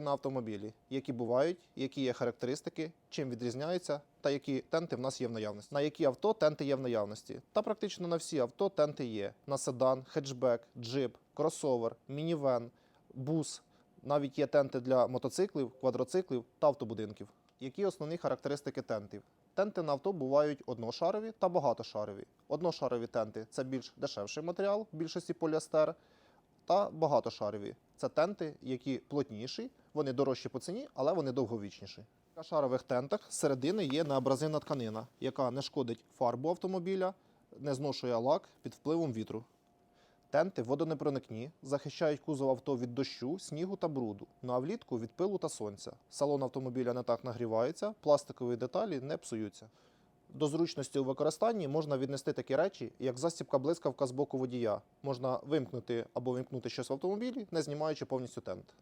На автомобілі, які бувають, які є характеристики, чим відрізняються, та які тенти в нас є в наявності. На які авто тенти є в наявності. Та практично на всі авто тенти є. На седан, хетчбек, джип, кросовер, мінівен, бус. Навіть є тенти для мотоциклів, квадроциклів та автобудинків. Які основні характеристики тентів? Тенти на авто бувають одношарові та багатошарові. Одношарові тенти це більш дешевший матеріал, в більшості поліестер, та багатошарові. Це тенти, які плотніші, вони дорожчі по ціні, але вони довговічніші. На шарових тентах середини є неабразивна тканина, яка не шкодить фарбу автомобіля, не зношує лак під впливом вітру. Тенти водонепроникні, захищають кузов авто від дощу, снігу та бруду. Ну а влітку від пилу та сонця. Салон автомобіля не так нагрівається, пластикові деталі не псуються. До зручності у використанні можна віднести такі речі, як застібка блискавка з боку водія. Можна вимкнути або вимкнути щось в автомобілі, не знімаючи повністю тент.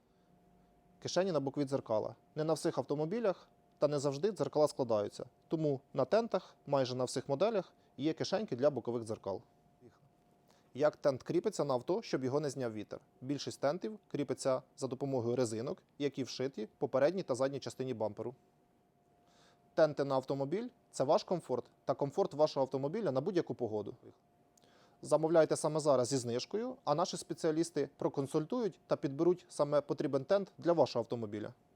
Кишені на бокові дзеркала. Не на всіх автомобілях та не завжди дзеркала складаються. Тому на тентах, майже на всіх моделях, є кишеньки для бокових дзеркал. Як тент кріпиться на авто, щоб його не зняв вітер? Більшість тентів кріпиться за допомогою резинок, які вшиті по передній та задній частині бамперу. Тенти на автомобіль це ваш комфорт та комфорт вашого автомобіля на будь-яку погоду. Замовляйте саме зараз зі знижкою, а наші спеціалісти проконсультують та підберуть саме потрібен тент для вашого автомобіля.